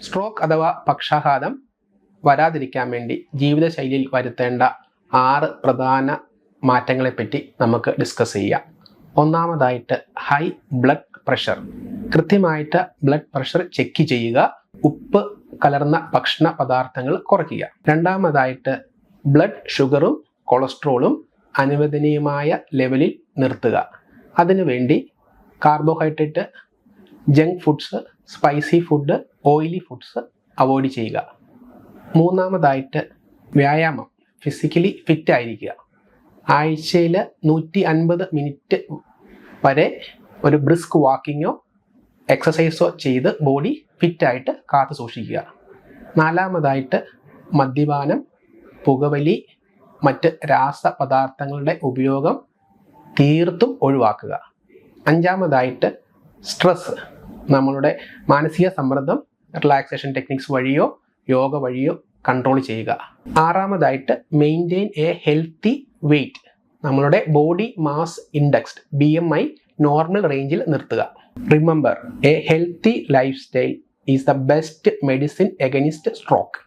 Stroke അഥവാ പക്ഷാഘാതം വരാതിരിക്കാൻ വേണ്ടി ജീവിതശൈലിയിൽ വരുത്തേണ്ട ആറ് പ്രധാന മാറ്റങ്ങളെപ്പറ്റി നമുക്ക് ഡിസ്കസ് ചെയ്യാം. ഒന്നാമതായിട്ട് ഹൈ ബ്ലഡ് പ്രഷർ കൃത്യമായിട്ട് ബ്ലഡ് പ്രഷർ ചെക്ക് ചെയ്യുക. ഉപ്പ് കലർന്ന ഭക്ഷണ പദാർത്ഥങ്ങൾ കുറയ്ക്കുക. രണ്ടാമതായിട്ട് ബ്ലഡ് ഷുഗറും കൊളസ്ട്രോളും അനുവദനീയമായ ലെവലിൽ നിർത്തുക. അതിനുവേണ്ടി carbohydrate junk foods spicy food oily foods avoid ചെയ്യുക. മൂന്നാമതായിട്ട് വ്യായാമം ഫിസിക്കലി ഫിറ്റ് ആയിരിക്കുക. ആഴ്ചയിൽ നൂറ്റി അൻപത് മിനിറ്റ് വരെ ഒരു ബ്രിസ്ക് വാക്കിങ്ങോ എക്സസൈസോ ചെയ്ത് ബോഡി ഫിറ്റായിട്ട് കാത്തു സൂക്ഷിക്കുക. നാലാമതായിട്ട് മദ്യപാനം പുകവലി മറ്റ് രാസപദാർത്ഥങ്ങളുടെ ഉപയോഗം തീർത്തും ഒഴിവാക്കുക. അഞ്ചാമതായിട്ട് സ്ട്രെസ് നമ്മളുടെ മാനസിക സമ്മർദ്ദം റിലാക്സേഷൻ ടെക്നിക്സ് വഴിയോ യോഗ വഴിയോ കൺട്രോൾ ചെയ്യുക. ആറാമതായിട്ട് മെയിന്റെയിൻ എ ഹെൽത്തി വെയ്റ്റ് നമ്മളുടെ body mass indexed B M I normal റേഞ്ചിൽ നിർത്തുക. Remember a healthy life style is the best medicine against stroke